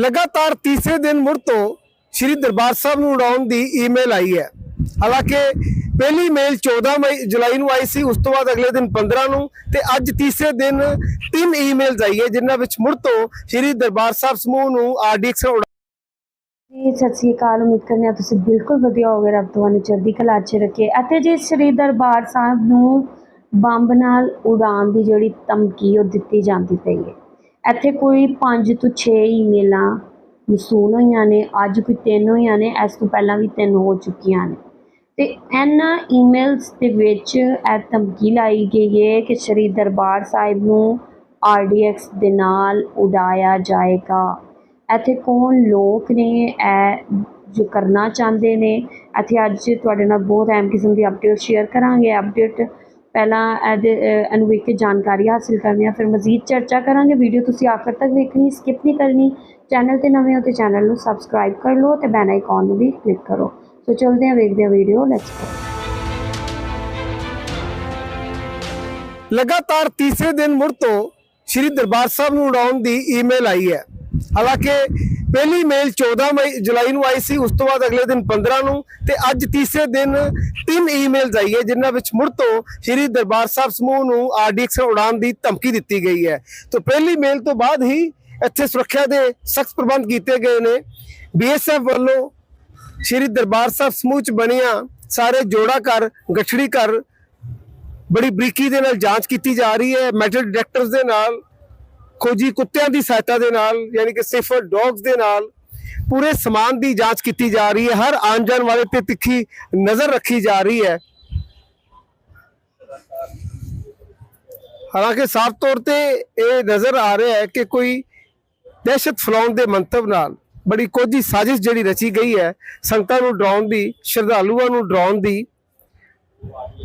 ਲਗਾਤਾਰ ਤੀਸਰੇ ਦਿਨ ਮੁੜ ਤੋਂ ਸ੍ਰੀ ਦਰਬਾਰ ਸਾਹਿਬ ਨੂੰ ਉਡਾਉਣ ਦੀ ਈਮੇਲ ਆਈ ਹੈ। ਹਾਲਾਂਕਿ ਪਹਿਲੀ ਮੇਲ 14 ਮਈ, ਜੁਲਾਈ ਨੂੰ ਆਈ ਸੀ, ਉਸ ਤੋਂ ਬਾਅਦ ਅਗਲੇ ਦਿਨ 15 ਨੂੰ ਤੇ ਅੱਜ ਤੀਸਰੇ ਦਿਨ ਤਿੰਨ ਈਮੇਲਸ ਆਈ ਜਿਨ੍ਹਾਂ ਵਿੱਚ ਮੁੜ ਤੋਂ ਸ੍ਰੀ ਦਰਬਾਰ ਸਾਹਿਬ ਸਮੂਹ ਨੂੰ ਆਰਡੀਐਕਸ ਜੀ, ਸਤਿ ਸ੍ਰੀ ਅਕਾਲ, ਉਮੀਦ ਕਰਨੇ ਆ ਤੁਸੀਂ ਬਿਲਕੁਲ ਵਧੀਆ ਹੋਗੇ ਰੱਬ ਤੁਹਾਨੂੰ ਚੜ੍ਹਦੀ ਕਲਾ 'ਚ ਰੱਖੇ। ਅਤੇ ਜੇ ਸ੍ਰੀ ਦਰਬਾਰ ਸਾਹਿਬ ਨੂੰ ਬੰਬ ਨਾਲ ਉਡਾਉਣ ਦੀ ਜਿਹੜੀ ਧਮਕੀ ਉਹ ਦਿੱਤੀ ਜਾਂਦੀ ਪਈ ਹੈ। ਇੱਥੇ ਕੋਈ 5 ਤੋਂ 6 ਈਮੇਲਾਂ ਮਸੂਲ ਹੋਈਆਂ ਨੇ, ਅੱਜ ਕੋਈ ਤਿੰਨ ਹੋਈਆਂ ਨੇ, ਇਸ ਤੋਂ ਪਹਿਲਾਂ ਵੀ ਤਿੰਨ ਹੋ ਚੁੱਕੀਆਂ ਨੇ। ਤੇ ਇਹਨਾਂ ਈਮੇਲਸ ਦੇ ਵਿੱਚ ਇਹ ਧਮਕੀ ਲਾਈ ਗਈ ਹੈ ਕਿ ਸ੍ਰੀ ਦਰਬਾਰ ਸਾਹਿਬ ਨੂੰ ਆਰਡੀਐਕਸ ਦੇ ਨਾਲ ਉਡਾਇਆ ਜਾਏਗਾ। ਇੱਥੇ ਕੌਣ ਲੋਕ ਨੇ, ਇਹ ਜੋ ਕਰਨਾ ਚਾਹੁੰਦੇ ਨੇ? ਇੱਥੇ ਅੱਜ ਤੁਹਾਡੇ ਨਾਲ ਬਹੁਤ ਅਹਿਮ ਕਿਸਮ ਦੀ ਅਪਡੇਟ ਸ਼ੇਅਰ ਕਰਾਂਗੇ। ਅਪਡੇਟ ਪਹਿਲਾਂ ਇਹਦੇ ਇਹਨੂੰ ਵੇਖ ਕੇ ਜਾਣਕਾਰੀ ਹਾਸਿਲ ਕਰਨੀ ਆ, ਫਿਰ ਮਜ਼ੀਦ ਚਰਚਾ ਕਰਾਂਗੇ। ਵੀਡੀਓ ਤੁਸੀਂ ਆਖਰ ਤੱਕ ਵੇਖਣੀ ਸਕਿਪ ਨਹੀਂ ਕਰਨੀ। ਚੈਨਲ ਤੇ ਨਵੇਂ ਹੋ ਤੇ ਚੈਨਲ ਨੂੰ ਸਬਸਕ੍ਰਾਈਬ ਕਰ ਲਓ ਤੇ ਬੈਲ ਆਈਕਨ ਨੂੰ ਵੀ ਕਲਿੱਕ ਕਰੋ। ਸੋ ਚਲਦੇ ਹਾਂ, ਵੇਖਦੇ ਹਾਂ ਵੀਡੀਓ ਲੈਟਸ ਗੋ ਲਗਾਤਾਰ ਤੀਸਰੇ ਦਿਨ ਮੁੜ ਤੋਂ ਸ੍ਰੀ ਦਰਬਾਰ ਸਾਹਿਬ ਨੂੰ ਉਡਾਉਣ ਦੀ ਈਮੇਲ ਆਈ ਹੈ। ਹਾਲਾਂਕਿ ਪਹਿਲੀ ਮੇਲ 14 ਮਈ ਜੁਲਾਈ ਨੂੰ ਆਈ ਸੀ, ਉਸ ਤੋਂ ਬਾਅਦ ਅਗਲੇ ਦਿਨ 15 ਨੂੰ ਤੇ ਅੱਜ ਤੀਸਰੇ ਦਿਨ ਤਿੰਨ ਈਮੇਲਸ ਆਈ ਹੈ, ਜਿਨ੍ਹਾਂ ਵਿੱਚ ਮੁੜ ਤੋਂ ਸ੍ਰੀ ਦਰਬਾਰ ਸਾਹਿਬ ਸਮੂਹ ਨੂੰ ਆਰਡੀਐਕਸ ਉਡਾਉਣ ਦੀ ਧਮਕੀ ਦਿੱਤੀ ਗਈ ਹੈ। ਤੋਂ ਪਹਿਲੀ ਮੇਲ ਤੋਂ ਬਾਅਦ ਹੀ ਇੱਥੇ ਸੁਰੱਖਿਆ ਦੇ ਸਖਤ ਪ੍ਰਬੰਧ ਕੀਤੇ ਗਏ ਨੇ। ਬੀਐਸਐਫ ਵੱਲੋਂ ਸ੍ਰੀ ਦਰਬਾਰ ਸਾਹਿਬ ਸਮੂਹ ਚ ਬਣੀਆਂ ਸਾਰੇ ਜੋੜਾ ਘਰ, ਗਠੜੀ ਘਰ ਬੜੀ ਬਰੀਕੀ ਦੇ ਨਾਲ ਜਾਂਚ ਕੀਤੀ ਜਾ ਰਹੀ ਹੈ। ਮੈਟਲ ਡਿਟੈਕਟਰਸ ਦੇ ਨਾਲ ਖੋਜੀ ਕੁੱਤਿਆਂ ਦੀ ਸਹਾਇਤਾ ਦੇ ਨਾਲ, ਯਾਨੀ ਕਿ ਸਿਫਰ ਡੌਗਸ ਦੇ ਨਾਲ ਪੂਰੇ ਸਮਾਨ ਦੀ ਜਾਂਚ ਕੀਤੀ ਜਾ ਰਹੀ ਹੈ, ਹਰ ਆਉਣ ਜਾਣ ਵਾਲੇ ਤੇ ਤਿੱਖੀ ਨਜ਼ਰ ਰੱਖੀ ਜਾ ਰਹੀ ਹੈ। ਹਾਲਾਂਕਿ ਸਾਫ਼ ਤੌਰ ਤੇ ਇਹ ਨਜ਼ਰ ਆ ਰਿਹਾ ਹੈ ਕਿ ਕੋਈ ਦਹਿਸ਼ਤ ਫੈਲਾਉਣ ਦੇ ਮੰਤਵ ਨਾਲ ਬੜੀ ਕੋਝੀ ਸਾਜ਼ਿਸ਼ ਜਿਹੜੀ ਰਚੀ ਗਈ ਹੈ, ਸੰਗਤਾਂ ਨੂੰ ਡਰਾਉਣ ਦੀ, ਸ਼ਰਧਾਲੂਆਂ ਨੂੰ ਡਰਾਉਣ ਦੀ।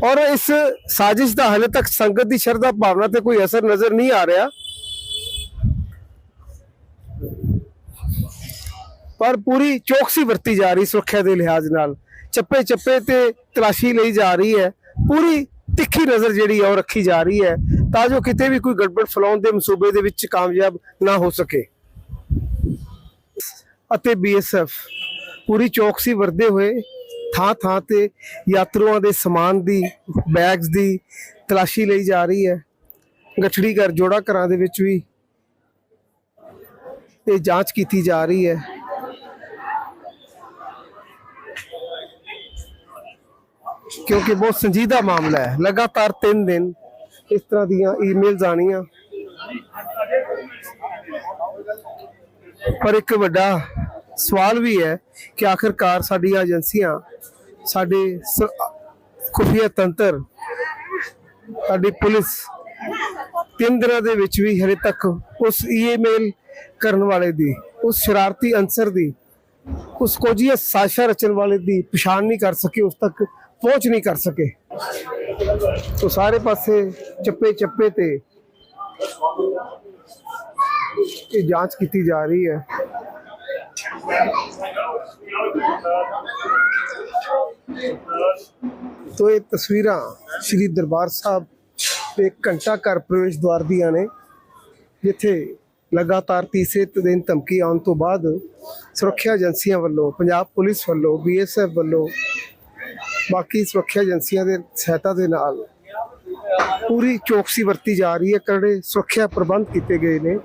ਔਰ ਇਸ ਸਾਜ਼ਿਸ਼ ਦਾ ਹਾਲੇ ਤੱਕ ਸੰਗਤ ਦੀ ਸ਼ਰਧਾ ਭਾਵਨਾ ਤੇ ਕੋਈ ਅਸਰ ਨਜ਼ਰ ਨਹੀਂ ਆ ਰਿਹਾ। ਪਰ ਪੂਰੀ ਚੌਕਸੀ ਵਰਤੀ ਜਾ ਰਹੀ ਸੁਰੱਖਿਆ ਦੇ ਲਿਹਾਜ਼ ਨਾਲ। ਚੱਪੇ ਚੱਪੇ ਤੇ ਤਲਾਸ਼ੀ ਲਈ ਜਾ ਰਹੀ ਹੈ। ਪੂਰੀ ਤਿੱਖੀ ਨਜ਼ਰ ਜਿਹੜੀ ਹੈ ਉਹ ਰੱਖੀ ਜਾ ਰਹੀ ਹੈ ਤਾਂ ਜੋ ਕਿਤੇ ਵੀ ਕੋਈ ਗੜਬੜ ਫੈਲਾਉਣ ਦੇ ਮਸੂਬੇ ਦੇ ਵਿੱਚ ਕਾਮਯਾਬ ਨਾ ਹੋ ਸਕੇ। ਅਤੇ ਬੀਐਸਐਫ, ਪੂਰੀ ਚੌਕਸੀ ਵਰਦੇ ਹੋਏ ਥਾਂ ਥਾਂ ਤੇ ਯਾਤਰੂਆਂ ਦੇ ਸਮਾਨ ਦੀ ਬੈਗਸ ਦੀ ਤਲਾਸ਼ੀ ਲਈ ਜਾ ਰਹੀ ਹੈ। ਗਠੜੀ ਘਰ ਜੋੜਾ ਘਰਾਂ ਦੇ ਵਿੱਚ ਵੀ ਇਹ ਜਾਂਚ ਕੀਤੀ ਜਾ ਰਹੀ ਹੈ। ਕਿਉਂਕਿ ਬਹੁਤ ਸੰਜੀਦਾ ਮਾਮਲਾ ਹੈ। ਲਗਾਤਾਰ 3 ਦਿਨ ਇਸ ਤਰ੍ਹਾਂ ਦੀਆਂ ਈਮੇਲਸ ਆਣੀਆਂ ਪਰ ਇੱਕ ਵੱਡਾ ਸਵਾਲ ਵੀ ਹੈ ਕਿ ਆਖਿਰਕਾਰ ਸਾਡੀਆਂ ਏਜੰਸੀਆਂ, ਸਾਡੇ ਖੁਫੀਆ ਤੰਤਰ, ਸਾਡੀ ਪੁਲਿਸ ਤਿੰਨ ਦਿਨਾਂ ਦੇ ਵਿੱਚ ਵੀ ਹਲੇ ਤੱਕ ਉਸ ਈਮੇਲ ਕਰਨ ਵਾਲੇ ਦੀ, ਉਸ ਸ਼ਰਾਰਤੀ ਅਨਸਰ ਦੀ, ਉਸ ਕੋਝੀਆ ਸਾਸ਼ਾ ਰਚਣ ਵਾਲੇ ਦੀ ਪਛਾਣ ਨਹੀਂ ਕਰ ਸਕੇ, ਉਸ ਤੱਕ ਪਹੁੰਚ ਨਹੀਂ ਕਰ ਸਕੇ। ਤੋ ਸਾਰੇ ਪਾਸੇ ਚੱਪੇ ਚੱਪੇ ਤੇ ਇਹ ਜਾਂਚ ਕੀਤੀ ਜਾ ਰਹੀ ਹੈ। ਤੋ ਇਹ ਤਸਵੀਰਾਂ ਸ੍ਰੀ ਦਰਬਾਰ ਸਾਹਿਬ ਦੇ ਘੰਟਾ ਘਰ ਪ੍ਰਵੇਸ਼ ਦੁਆਰ ਦੀਆਂ ਨੇ, ਜਿੱਥੇ ਲਗਾਤਾਰ ਤੀਸਰੇ ਦਿਨ ਧਮਕੀ ਆਉਣ ਤੋਂ ਬਾਅਦ ਸੁਰੱਖਿਆ ਏਜੰਸੀਆਂ ਵੱਲੋਂ, ਪੰਜਾਬ ਪੁਲਿਸ ਵੱਲੋਂ ਬੀਐਸਐਫ ਵੱਲੋਂ ਬਾਕੀ ਸੁਰੱਖਿਆ ਏਜੰਸੀਆਂ ਦੇ ਸਹਾਇਤਾ ਦੇ ਨਾਲ ਪੂਰੀ ਚੌਕਸੀ ਵਰਤੀ ਜਾ ਰਹੀ ਹੈ ਕਰੜੇ ਸੁਰੱਖਿਆ ਪ੍ਰਬੰਧ ਕੀਤੇ ਗਏ ਨੇ।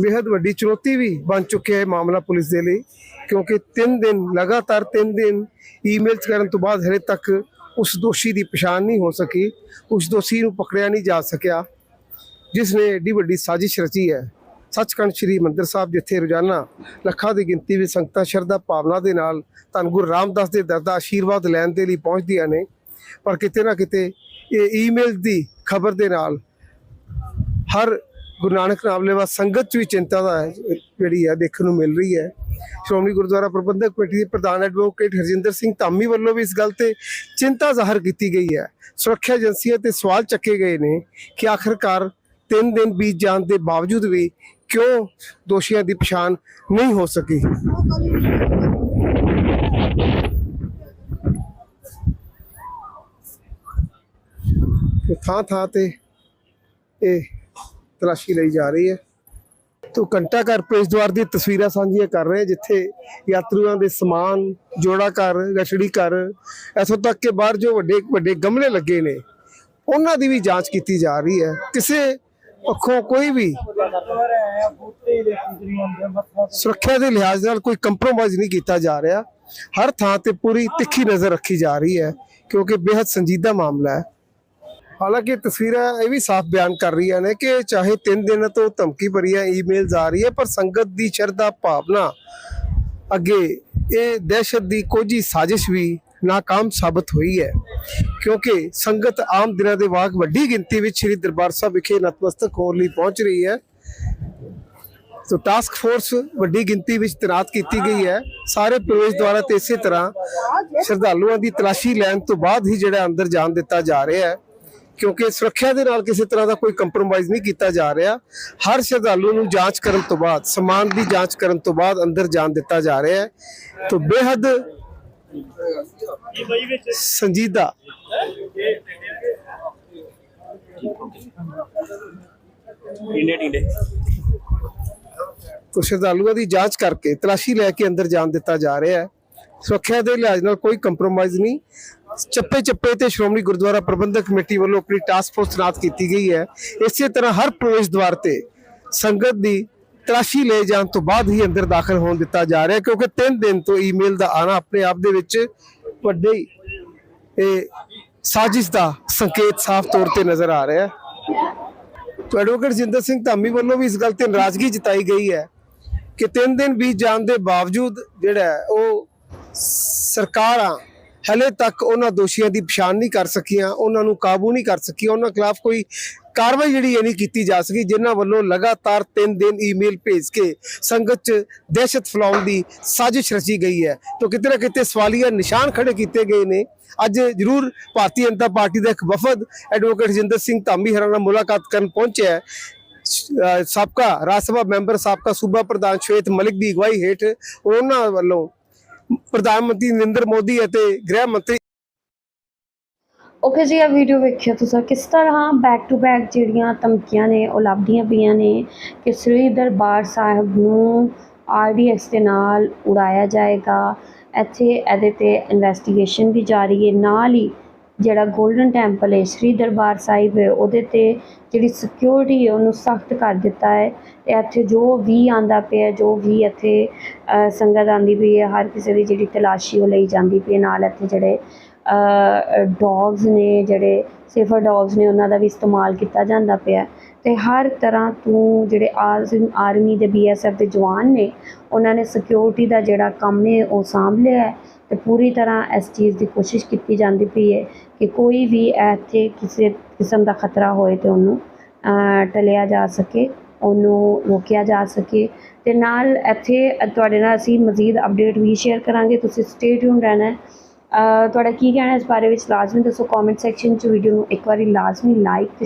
ਬੇहद ਵੱਡੀ ਚੁਣੌਤੀ ਵੀ ਬਣ ਚੁੱਕਿਆ ਹੈ ਮਾਮਲਾ ਪੁਲਿਸ ਦੇ ਲਈ, ਕਿਉਂਕਿ 3 ਦਿਨ, ਲਗਾਤਾਰ 3 ਦਿਨ ਈਮੇਲਸ ਕਰਨ ਤੋਂ ਬਾਅਦ ਹਲੇ ਤੱਕ ਉਸ ਦੋਸ਼ੀ ਦੀ ਪਛਾਣ ਨਹੀਂ ਹੋ ਸਕੀ, ਉਸ ਦੋਸ਼ੀ ਨੂੰ ਪਕੜਿਆ ਨਹੀਂ ਜਾ ਸਕਿਆ, ਜਿਸ ਨੇ ਏਡੀ ਵੱਡੀ ਸਾਜ਼ਿਸ਼ ਰਚੀ ਹੈ। ਸੱਚਖੰਡ ਸ੍ਰੀ ਮੰਦਰ ਸਾਹਿਬ, ਜਿੱਥੇ ਰੋਜ਼ਾਨਾ ਲੱਖਾਂ ਦੀ ਗਿਣਤੀ ਵਿੱਚ ਸੰਗਤਾਂ ਸ਼ਰਧਾ ਭਾਵਨਾ ਦੇ ਨਾਲ ਧੰਨ ਗੁਰੂ ਰਾਮਦਾਸ ਦੇ ਦਰ ਦਾ ਆਸ਼ੀਰਵਾਦ ਲੈਣ ਦੇ ਲਈ ਪਹੁੰਚਦੀਆਂ ਨੇ। ਪਰ ਕਿਤੇ ਨਾ ਕਿਤੇ ਇਹ ਈਮੇਲ ਦੀ ਖਬਰ ਦੇ ਨਾਲ ਹਰ ਗੁਰੂ ਨਾਨਕ ਨਾਮ ਲੈਵਾ ਸੰਗਤ 'ਚ ਵੀ ਚਿੰਤਾ ਦਾ ਜਿਹੜੀ ਹੈ ਦੇਖਣ ਨੂੰ ਮਿਲ ਰਹੀ ਹੈ। ਸ਼੍ਰੋਮਣੀ ਗੁਰਦੁਆਰਾ ਪ੍ਰਬੰਧਕ ਕਮੇਟੀ ਦੇ ਪ੍ਰਧਾਨ ਐਡਵੋਕੇਟ ਹਰਜਿੰਦਰ ਸਿੰਘ ਧਾਮੀ ਵੱਲੋਂ ਵੀ ਇਸ ਗੱਲ ਤੇ ਚਿੰਤਾ ਜ਼ਾਹਰ ਕੀਤੀ ਗਈ ਹੈ। ਸੁਰੱਖਿਆ ਏਜੰਸੀਆਂ ਤੇ ਸਵਾਲ ਚੱਕੇ ਗਏ ਨੇ ਕਿ ਆਖਰਕਾਰ ਤਿੰਨ ਦਿਨ ਬੀਤ ਜਾਣ ਦੇ ਬਾਵਜੂਦ ਵੀ ਕਿਉਂ ਦੋਸ਼ੀਆਂ ਦੀ ਪਛਾਣ ਨਹੀਂ ਹੋ ਸਕੀ? ਥਾਂ ਥਾਂ ਤੇ ਇਹ ਤਲਾਸ਼ੀ ਲਈ ਜਾ ਰਹੀ ਹੈ। ਤੋਂ ਘੰਟਾ ਘਰ ਪ੍ਰਵੇਸ਼ ਦੁਆਰ ਦੀਆਂ ਤਸਵੀਰਾਂ ਸਾਂਝੀਆਂ ਕਰ ਰਹੇ ਜਿੱਥੇ ਯਾਤਰੀਆਂ ਦੇ ਸਮਾਨ, ਜੋੜਾ ਘਰ ਗਸ਼ੜੀ ਘਰ, ਇੱਥੋਂ ਤੱਕ ਕਿ ਬਾਹਰ ਜੋ ਵੱਡੇ ਵੱਡੇ ਗਮਲੇ ਲੱਗੇ ਨੇ, ਉਹਨਾਂ ਦੀ ਵੀ ਜਾਂਚ ਕੀਤੀ ਜਾ ਰਹੀ ਹੈ। ਕਿਸੇ ਪੱਖੋਂ ਕੋਈ ਵੀ ਸੁਰੱਖਿਆ ਦੇ ਲਿਹਾਜ਼ ਨਾਲ ਕੋਈ ਕੰਪਰੋਮਾਈਜ਼ ਨਹੀਂ ਕੀਤਾ ਜਾ ਰਿਹਾ। ਹਰ ਥਾਂ ਤੇ ਪੂਰੀ ਤਿੱਖੀ ਨਜ਼ਰ ਰੱਖੀ ਜਾ ਰਹੀ ਹੈ, ਕਿਉਂਕਿ ਬੇहद ਸੰਜੀਦਾ ਮਾਮਲਾ ਹੈ। ਹਾਲਾਂਕਿ ਤਸਵੀਰਾਂ ਇਹ ਵੀ ਸਾਫ਼ ਬਿਆਨ ਕਰ ਰਹੀਆਂ ਨੇ ਕਿ ਚਾਹੇ 3 ਦਿਨ ਤੋਂ ਧਮਕੀ ਭਰੀਆਂ ਈਮੇਲਸ ਆ ਰਹੀ ਹੈ, ਪਰ ਸੰਗਤ ਦੀ ਸ਼ਰਧਾ ਭਾਵਨਾ ਅੱਗੇ ਇਹ ਦਹਿਸ਼ਤ ਦੀ ਕੋਝੀ ਸਾਜ਼ਿਸ਼ ਵੀ ਨਾਕਾਮ ਸਾਬਤ ਹੋਈ ਹੈ। ਕਿਉਂਕਿ ਸੰਗਤ ਆਮ ਦਿਨਾਂ ਦੇ ਵਾਕ ਵੱਡੀ ਗਿਣਤੀ ਵਿੱਚ ਸ੍ਰੀ ਦਰਬਾਰ ਸਾਹਿਬ ਵਿਖੇ ਨਤਮਸਤਕ ਹੋਣ ਲਈ ਪਹੁੰਚ ਰਹੀ ਹੈ। ਸੋ ਟਾਸਕ ਫੋਰਸ ਵੱਡੀ ਗਿਣਤੀ ਵਿੱਚ ਤੈਨਾਤ ਕੀਤੀ ਗਈ ਹੈ। ਸਾਰੇ ਪ੍ਰਵੇਸ਼ ਦੁਆਰਾ ਤੇ ਇਸੇ ਤਰ੍ਹਾਂ ਸ਼ਰਧਾਲੂਆਂ ਦੀ ਤਲਾਸ਼ੀ ਲੈਣ ਤੋਂ ਬਾਅਦ ਹੀ ਜਿਹੜਾ ਅੰਦਰ ਜਾਣ ਦਿੱਤਾ ਜਾ ਰਿਹਾ ਹੈ। ਕਿਉਂਕਿ ਸੁਰੱਖਿਆ ਦੇ ਨਾਲ ਕਿਸੇ ਤਰ੍ਹਾਂ ਦਾ ਕੋਈ ਕੰਪਰੋਮਾਈਜ਼ ਨਹੀਂ ਕੀਤਾ ਜਾ ਰਿਹਾ। ਹਰ ਸ਼ਰਧਾਲੂ ਨੂੰ ਜਾਂਚ ਕਰਨ ਤੋਂ ਬਾਅਦ, ਸਮਾਨ ਦੀ ਜਾਂਚ ਕਰਨ ਤੋਂ ਬਾਅਦ ਅੰਦਰ ਜਾਣ ਦਿੱਤਾ ਜਾ ਰਿਹਾ ਹੈ। ਤੋਂ ਬੇहद ਸੰਜੀਦਾ। ਟਿੰਡੇ ਟਿੰਡੇ ਤੋਂ ਸ਼ਰਧਾਲੂਆਂ ਦੀ ਜਾਂਚ ਕਰਕੇ ਤਲਾਸ਼ੀ ਲੈ ਕੇ ਅੰਦਰ ਜਾਣ ਦਿੱਤਾ ਜਾ ਰਿਹਾ ਹੈ। ਸੁਰੱਖਿਆ ਦੇ ਲਿਹਾਜ਼ ਨਾਲ ਕੋਈ ਕੰਪਰੋਮਾਈਜ਼ ਨਹੀਂ। ਚੱਪੇ ਚੱਪੇ ਤੇ ਸ਼੍ਰੋਮਣੀ ਗੁਰਦੁਆਰਾ ਪ੍ਰਬੰਧਕ ਕਮੇਟੀ ਵੱਲੋਂ ਆਪਣੀ ਟਾਸਕ ਫੋਰਸ ਤੈਨਾਤ ਕੀਤੀ ਗਈ ਹੈ। ਇਸੇ ਤਰ੍ਹਾਂ ਹਰ ਪ੍ਰਵੇਸ਼ ਦੁਆਰ ਤੇ ਸੰਗਤ ਦੀ ਤਲਾਸ਼ੀ ਲੈ ਜਾਣ ਤੋਂ ਬਾਅਦ ਹੀ ਅੰਦਰ ਦਾਖਲ ਹੋਣ ਦਿੱਤਾ ਜਾ ਰਿਹਾ ਕਿਉਂਕਿ 3 ਦਿਨ ਤੋਂ ਈਮੇਲ ਦਾ ਆਣਾ ਆਪਣੇ ਆਪ ਦੇ ਵਿੱਚ ਵੱਡੇ ਇਹ ਸਾਜ਼ਿਸ਼ ਦਾ ਸੰਕੇਤ ਸਾਫ਼ ਤੌਰ ਤੇ ਨਜ਼ਰ ਆ ਰਿਹਾ ਹੈ। ਐਡਵੋਕੇਟ ਜਿੰਦਰ ਸਿੰਘ ਧਾਮੀ ਵੱਲੋਂ ਵੀ ਇਸ ਗੱਲ ਤੇ ਨਾਰਾਜ਼ਗੀ ਜਤਾਈ ਗਈ ਹੈ ਕਿ ਤਿੰਨ ਦਿਨ ਬੀਤ ਜਾਣ ਦੇ ਬਾਵਜੂਦ ਜਿਹੜਾ ਉਹ ਸਰਕਾਰਾਂ ਹਲੇ ਤੱਕ ਉਹਨਾਂ ਦੋਸ਼ੀਆਂ ਦੀ ਪਛਾਣ ਨਹੀਂ ਕਰ ਸਕੀਆਂ, ਉਹਨਾਂ ਨੂੰ ਕਾਬੂ ਨਹੀਂ ਕਰ ਸਕੀਆਂ, ਉਹਨਾਂ ਖਿਲਾਫ ਕੋਈ ਕਾਰਵਾਈ ਜਿਹੜੀ ਇਹ ਨਹੀਂ ਕੀਤੀ ਜਾ ਸਕੀ, ਜਿਨ੍ਹਾਂ ਵੱਲੋਂ ਲਗਾਤਾਰ ਤਿੰਨ ਦਿਨ ਈਮੇਲ ਭੇਜ ਕੇ ਸੰਗਤ 'ਚ ਦਹਿਸ਼ਤ ਫੈਲਾਉਣ ਦੀ ਸਾਜ਼ਿਸ਼ ਰਚੀ ਗਈ ਹੈ। ਤਾਂ ਕਿਤੇ ਨਾ ਕਿਤੇ ਸਵਾਲੀਆ ਨਿਸ਼ਾਨ ਖੜੇ ਕੀਤੇ ਗਏ ਨੇ। ਅੱਜ ਜ਼ਰੂਰ ਭਾਰਤੀ ਜਨਤਾ ਪਾਰਟੀ ਦਾ ਇੱਕ ਵਫਦ ਐਡਵੋਕੇਟ ਜਿੰਦਰ ਸਿੰਘ ਧਾਮੀ ਹਰਾਂ ਨਾਲ ਮੁਲਾਕਾਤ ਕਰਨ ਪਹੁੰਚਿਆ ਹੈ। ਸਾਬਕਾ ਰਾਜ ਸਭਾ ਮੈਂਬਰ, ਸਾਬਕਾ ਸੂਬਾ ਪ੍ਰਧਾਨ ਸ਼ਵੇਤ ਮਲਿਕ ਦੀ ਅਗਵਾਈ ਹੇਠ ਉਹਨਾਂ ਵੱਲੋਂ ਪ੍ਰਧਾਨ ਮੰਤਰੀ ਨਰਿੰਦਰ ਮੋਦੀ ਅਤੇ ਗ੍ਰਹਿ ਮੰਤਰੀ ਓਕੇ ਜੀ ਇਹ ਵੀਡੀਓ ਵੇਖਿਆ ਤੁਸੀਂ। ਕਿਸ ਤਰ੍ਹਾਂ ਬੈਕ ਟੂ ਬੈਕ ਜਿਹੜੀਆਂ ਧਮਕੀਆਂ ਨੇ, ਉਹ ਲੱਭਦੀਆਂ ਪਈਆਂ ਨੇ ਕਿ ਸ੍ਰੀ ਦਰਬਾਰ ਸਾਹਿਬ ਨੂੰ ਆਰਡੀਐਕਸ ਦੇ ਨਾਲ ਉਡਾਇਆ ਜਾਏਗਾ। ਇੱਥੇ ਇਹਦੇ ਤੇ ਇਨਵੈਸਟੀਗੇਸ਼ਨ ਵੀ ਜਾਰੀ ਹੈ। ਨਾਲ ਹੀ ਜਿਹੜਾ 골ਡਨ ਟੈਂਪਲ ਹੈ, ਸ੍ਰੀ ਦਰਬਾਰ ਸਾਹਿਬ ਹੈ, ਉਹਦੇ ਤੇ ਜਿਹੜੀ ਸਿਕਿਉਰਿਟੀ ਹੈ, ਉਹਨੂੰ ਸਖਤ ਕਰ ਦਿੱਤਾ ਹੈ। ਤੇ ਇੱਥੇ ਜੋ ਵੀ ਆਂਦਾ ਪਿਆ ਜੋ ਵੀ ਇੱਥੇ ਸੰਗਤ ਆਂਦੀ ਪਈ ਹੈ, ਹਰ ਕਿਸੇ ਦੀ ਜਿਹੜੀ ਤਲਾਸ਼ੀ ਉਹ ਲਈ ਜਾਂਦੀ ਪਈ ਹੈ। ਨਾਲ ਇੱਥੇ ਜਿਹੜੇ ਡੌਗਸ ਨੇ, ਜਿਹੜੇ ਸੇਫਰ ਡੌਗਸ ਨੇ, ਉਹਨਾਂ ਦਾ ਵੀ ਇਸਤੇਮਾਲ ਕੀਤਾ ਜਾਂਦਾ ਪਿਆ ਤੇ ਹਰ ਤਰ੍ਹਾਂ ਤੋਂ ਜਿਹੜੇ ਆਰਮੀ ਦੇ ਬੀਐਸਐਫ ਦੇ ਜਵਾਨ ਨੇ, ਉਹਨਾਂ ਨੇ ਸਿਕਿਉਰਿਟੀ ਦਾ ਜਿਹੜਾ ਕੰਮ ਹੈ, ਉਹ ਸਾਂਭ ਲਿਆ ਹੈ। ਤੇ ਪੂਰੀ ਤਰ੍ਹਾਂ ਇਸ ਚੀਜ਼ ਦੀ ਕੋਸ਼ਿਸ਼ ਕੀਤੀ ਜਾਂਦੀ ਪਈ ਹੈ ਕਿ ਕੋਈ ਵੀ ਇੱਥੇ ਕਿਸੇ ਕਿਸਮ ਦਾ ਖਤਰਾ ਹੋਏ ਤੇ ਉਹਨੂੰ ਟਲਿਆ ਜਾ ਸਕੇ, ਉਹਨੂੰ ਰੋਕਿਆ ਜਾ ਸਕੇ। ਤੇ ਨਾਲ ਇੱਥੇ ਤੁਹਾਡੇ ਨਾਲ ਅਸੀਂ ਮਜ਼ੀਦ ਅਪਡੇਟ ਵੀ ਸ਼ੇਅਰ ਕਰਾਂਗੇ। ਤੁਸੀਂ ਸਟੇ ਟਿਊਨ ਰਹਿਣਾ ਹੈ। ਤੁਹਾਡਾ ਕੀ ਕਹਿਣਾ ਇਸ ਬਾਰੇ ਵਿੱਚ ਲਾਜ਼ਮੀ ਦੱਸੋ। ਕਮੈਂਟ ਸੈਕਸ਼ਨ 'ਚ ਵੀਡੀਓ ਨੂੰ ਇੱਕ ਵਾਰੀ ਲਾਜ਼ਮੀ ਲਾਈਕ ਤੇ